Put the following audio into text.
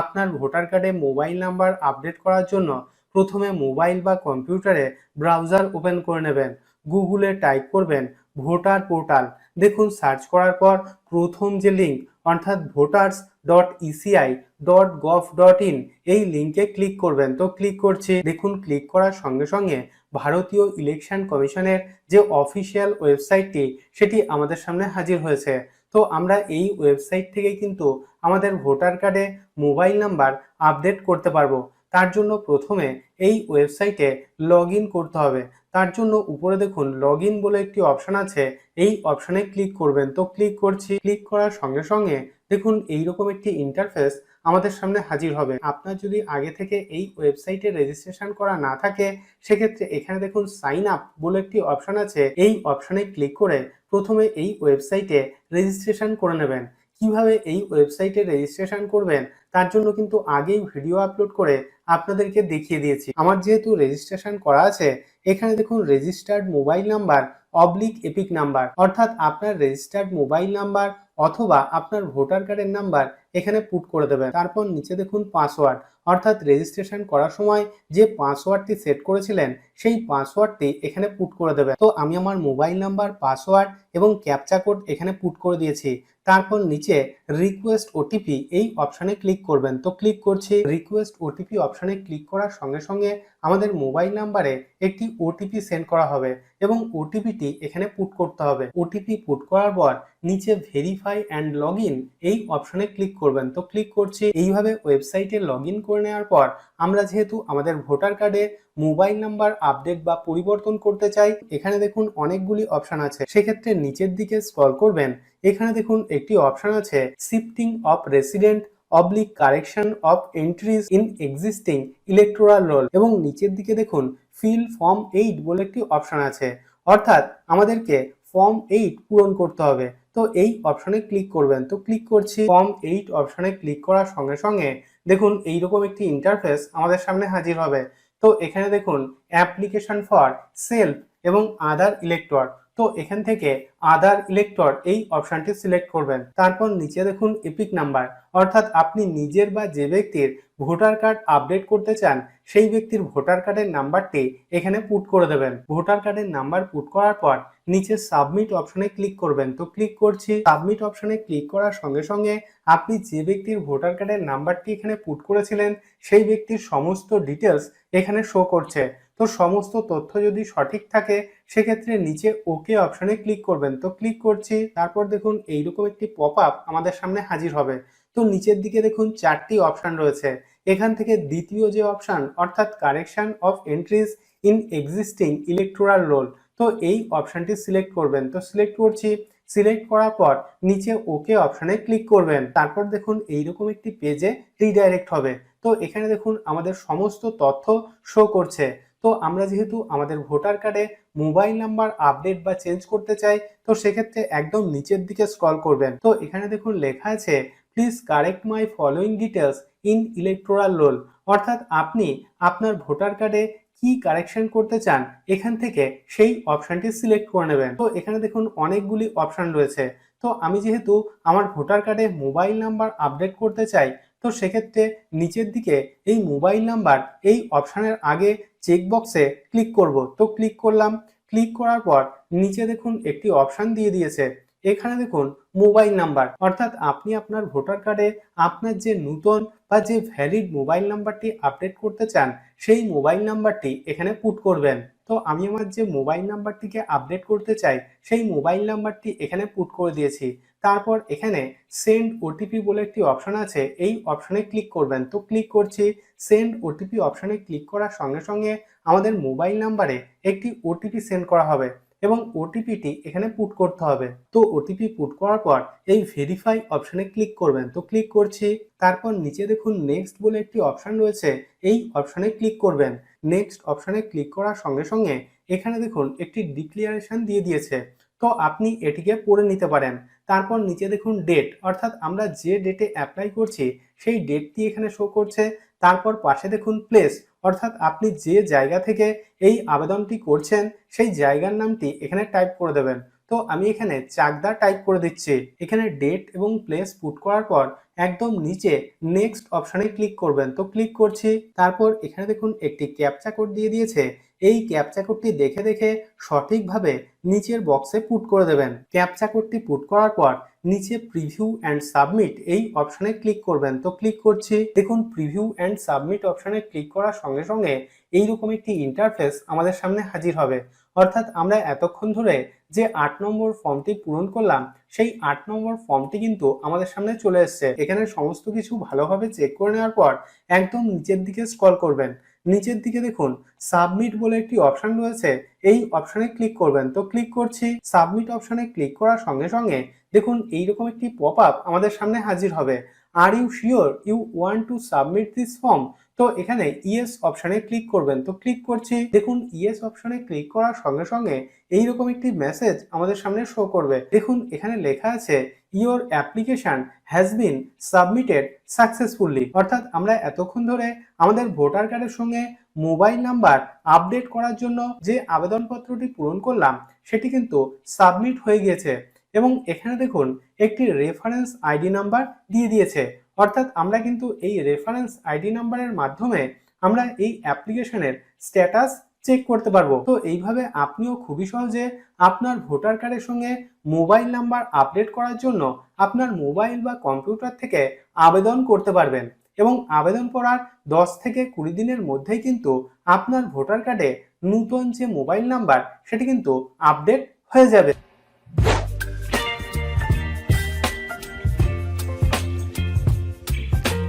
আপনার ভোটার কার্ডে mobile number update করার জন্য প্রথমে মোবাইল বা কম্পিউটারে ব্রাউজার ওপেন করে নেবেন। গুগলে টাইপ করবেন ভোটার পোর্টাল। দেখুন, সার্চ করার পর প্রথম যে লিঙ্ক, অর্থাৎ voters dot ECI dot gov dot in এই লিঙ্কে ক্লিক করবেন। তো ক্লিক করছি। দেখুন, ক্লিক করার সঙ্গে সঙ্গে ভারতীয় ইলেকশন কমিশনের যে অফিসিয়াল ওয়েবসাইটটি, সেটি আমাদের সামনে হাজির হয়েছে। তো আমরা এই ওয়েবসাইট থেকে কিন্তু আমাদের ভোটার কার্ডে মোবাইল নাম্বার আপডেট করতে পারব। তার জন্য প্রথমে এই ওয়েবসাইটে লগ করতে হবে। তার জন্য উপরে দেখুন লগ বলে একটি অপশান আছে। এই অপশানে ক্লিক করবেন। তো ক্লিক করছি। ক্লিক করার সঙ্গে সঙ্গে দেখুন এইরকম একটি ইন্টারফেস আমাদের সামনে হাজির হবে। আপনার যদি আগে থেকে এই ওয়েবসাইটে রেজিস্ট্রেশন করা না থাকে, সেক্ষেত্রে এখানে দেখুন সাইন আপ বলে একটি অপশান আছে। এই অপশানে ক্লিক করে প্রথমে এই ওয়েবসাইটে রেজিস্ট্রেশন করে নেবেন। কীভাবে এই ওয়েবসাইটে রেজিস্ট্রেশন করবেন, তার জন্য কিন্তু আগেই ভিডিও আপলোড করে আপনাদেরকে দেখিয়ে দিয়েছি। আমার যেহেতু রেজিস্ট্রেশন করা আছে, এখানে দেখুন registered mobile number oblique EPIC number অর্থাৎ আপনার রেজিস্টার্ড মোবাইল নাম্বার অথবা আপনার ভোটার কার্ডের নাম্বার এখানে পুট করে দেবেন। তারপর নিচে দেখুন পাসওয়ার্ড অর্থাৎ রেজিস্ট্রেশন করার সময় যে পাসওয়ার্ডটি সেট করেছিলেন, সেই পাসওয়ার্ডটি এখানে পুট করে দেবেন। তো আমি আমার মোবাইল নাম্বার পাসওয়ার্ড এবং ক্যাপচা কোড এখানে পুট করে দিয়েছি। তারপর নিচে রিকোয়েস্ট ওটিপি এই অপশানে ক্লিক করবেন। তো ক্লিক করছি রিকোয়েস্ট ওটিপি অপশানে ক্লিক করার সঙ্গে সঙ্গে আমাদের মোবাইল নাম্বারে একটি ওটিপি সেন্ড করা হবে এবং ওটিপিটি এখানে পুট করতে হবে। ওটিপি পুট করার পর নিচে ভেরিফাই অ্যান্ড লগ এই অপশনে ক্লিক করবেন। তো ক্লিক করছি। এইভাবে ওয়েবসাইটে লগ করে নেওয়ার পর আমরা যেহেতু আমাদের ভোটার কার্ডে মোবাইল নাম্বার আপডেট বা পরিবর্তন করতে চাই, এখানে দেখুন অনেকগুলি অপশন আছে। সেক্ষেত্রে নিচের দিকে স্ক্রল করবেন। এখানে দেখুন একটি অপশন আছে shifting of resident oblique correction of entries in existing electoral roll এবং নিচের দিকে দেখুন ফিল ফর্ম এইট বলে একটি অপশন আছে। অর্থাৎ আমাদেরকে ফর্ম এইট পূরণ করতে হবে। তো এই অপশনে ক্লিক করবেন। তো ক্লিক করছি ফর্ম এইট অপশনে ক্লিক করার সঙ্গে সঙ্গে দেখুন, এইরকম একটি ইন্টারফেস আমাদের সামনে হাজির হবে। তো এখানে দেখুন অ্যাপ্লিকেশন ফর সেলফ এবং আদার ইলেক্টর তো এখান থেকে আদার ইলেক্টর এই অপশনটি সিলেক্ট করবেন। তারপর নিচে দেখুন এপিক নাম্বার অর্থাৎ আপনি নিজের বা যে ব্যক্তির ভোটার কার্ড আপডেট করতে চান, সেই ব্যক্তির ভোটার কার্ডের নাম্বারটি এখানে পুট করে দেবেন। ভোটার কার্ডের নাম্বার পুট করার পর নিচে সাবমিট অপশনে ক্লিক করবেন। তো ক্লিক করছি সাবমিট অপশনে ক্লিক করার সঙ্গে সঙ্গে আপনি যে ব্যক্তির ভোটার কার্ডের নাম্বারটি এখানে পুট করেছিলেন, সেই ব্যক্তির সমস্ত ডিটেলস এখানে শো করছে। তো সমস্ত তথ্য যদি সঠিক থাকে, সেক্ষেত্রে নিচে ওকে অপশনে ক্লিক করবেন। তো ক্লিক করছি, তারপর দেখুন এইরকম একটি পপ আপ আমাদের সামনে হাজির হবে। তো নিচের দিকে দেখুন চারটি অপশন রয়েছে। এখান থেকে দ্বিতীয় যে অপশন, অর্থাৎ correction of entries in existing electoral roll তো এই অপশনটি সিলেক্ট করবেন। তো সিলেক্ট করছি, সিলেক্ট করার পর নিচে ওকে অপশনে ক্লিক করবেন। তারপর দেখুন এইরকম একটি পেজে রিডাইরেক্ট হবে। তো এখানে দেখুন আমাদের সমস্ত তথ্য শো করছে। তো আমরা যেহেতু আমাদের ভোটার কার্ডে মোবাইল নাম্বার আপডেট বা চেঞ্জ করতে চাই, তো সেক্ষেত্রে একদম নিচের দিকে স্ক্রল করবেন। তো এখানে দেখুন লেখা আছে please correct my following details in electoral roll অর্থাৎ আপনি আপনার ভোটার কার্ডে কি কারেকশন করতে চান, এখান থেকে সেই অপশনটি সিলেক্ট করে নেবেন। তো এখানে দেখুন অনেকগুলি অপশান রয়েছে। তো আমি যেহেতু আমার ভোটার কার্ডে মোবাইল নাম্বার আপডেট করতে চাই, তো সেক্ষেত্রে নিচের দিকে এই মোবাইল নাম্বার এই অপশানের আগে চেকবক্সে ক্লিক করব। তো ক্লিক করলাম। ক্লিক করার পর নিচে দেখুন একটি অপশান দিয়ে দিয়েছে। এখানে দেখুন মোবাইল নাম্বার অর্থাৎ আপনি আপনার ভোটার কার্ডে আপনার যে নূতন বা যে ভ্যালিড মোবাইল নাম্বারটি আপডেট করতে চান, সেই মোবাইল নাম্বারটি এখানে পুট করবেন। তো আমি আমার যে মোবাইল নাম্বারটিকে আপডেট করতে চাই, সেই মোবাইল নাম্বারটি এখানে পুট করে দিয়েছি। তারপর এখানে সেন্ড ওটিপি বলে একটি অপশন আছে, এই অপশনে ক্লিক করবেন। তো ক্লিক করছি সেন্ড ওটিপি অপশনে ক্লিক করার সঙ্গে সঙ্গে আমাদের মোবাইল নাম্বারে একটি ওটিপি সেন্ড করা হবে এবং ওটিপিটি এখানে পুট করতে হবে। তো ওটিপি পুট করার পর এই ভেরিফাই অপশনে ক্লিক করবেন। তো ক্লিক করছি, তারপর নিচে দেখুন নেক্সট বলে একটি অপশন রয়েছে, এই অপশনে ক্লিক করবেন। নেক্সট অপশনে ক্লিক করার সঙ্গে সঙ্গে এখানে দেখুন একটি ডিক্লিয়ারেশন দিয়ে দিয়েছে। তো আপনি এটিকে পড়ে নিতে পারেন। তারপর নিচে দেখুন ডেট অর্থাৎ আমরা যে ডেটে অ্যাপ্লাই করছি, সেই ডেটটি এখানে শো করছে। তারপর পাশে দেখুন প্লেস অর্থাৎ আপনি যে জায়গা থেকে এই আবেদনটি করছেন, সেই জায়গার নামটি এখানে টাইপ করে দেবেন। তো আমি এখানে চাকদা টাইপ করে দিচ্ছি। এখানে ডেট এবং প্লেস পুট করার পর একদম নিচে নেক্সট অপশানে ক্লিক করবেন। তো ক্লিক করছি, তারপর এখানে দেখুন একটি ক্যাপচা কোড দিয়ে দিয়েছে। এই ক্যাপচা কোডটি দেখে দেখে সঠিকভাবে নিচের বক্সে পুট করে দেবেন। ক্যাপচা কোডটি পুট করার পর নিচে প্রিভিউ অ্যান্ড সাবমিট এই অপশানে ক্লিক করবেন। তো ক্লিক করছি, দেখুন প্রিভিউ অ্যান্ড সাবমিট অপশানে ক্লিক করার সঙ্গে সঙ্গে এইরকম একটি ইন্টারফেস আমাদের সামনে হাজির হবে। অর্থাৎ আমরা এতক্ষণ ধরে যে আট নম্বর ফর্মটি পূরণ করলাম, সেই আট নম্বর ফর্মটি কিন্তু আমাদের সামনে চলে এসছে। এখানে সমস্ত কিছু ভালোভাবে চেক করে নেওয়ার পর একদম নিচের দিকে স্ক্রল করবেন। নিচের দিকে দেখুন সাবমিট বলে একটি অপশন রয়েছে। এই অপশনে ক্লিক করবেন। তো ক্লিক করছি সাবমিট অপশনে ক্লিক করার সঙ্গে সঙ্গে দেখুন এইরকম একটি পপ আপ আমাদের সামনে হাজির হবে। Are you sure you want to submit this form তো এখানে ইয়েস অপশনে ক্লিক করবেন। তো ক্লিক করছি, দেখুন ইয়েস অপশনে ক্লিক করার সঙ্গে সঙ্গে এইরকম একটি মেসেজ আমাদের সামনে শো করবে। দেখুন, এখানে লেখা আছে your application has been submitted successfully অর্থাৎ আমরা এতক্ষণ ধরে আমাদের ভোটার কার্ডের সঙ্গে মোবাইল নাম্বার আপডেট করার জন্য যে আবেদনপত্রটি পূরণ করলাম, সেটি কিন্তু সাবমিট হয়ে গিয়েছে এবং এখানে দেখুন, একটি রেফারেন্স আইডি নাম্বার দিয়ে দিয়েছে। অর্থাৎ আমরা কিন্তু এই রেফারেন্স আইডি নাম্বারের মাধ্যমে আমরা এই অ্যাপ্লিকেশনের স্ট্যাটাস চেক করতে পারব। তো এইভাবে আপনিও খুবই সহজে আপনার ভোটার কার্ডের সঙ্গে মোবাইল নাম্বার আপডেট করার জন্য আপনার মোবাইল বা কম্পিউটার থেকে আবেদন করতে পারবেন এবং আবেদন করার দশ থেকে কুড়ি দিনের মধ্যেই কিন্তু আপনার ভোটার কার্ডে নতুন যে মোবাইল নাম্বার সেটি কিন্তু আপডেট হয়ে যাবে।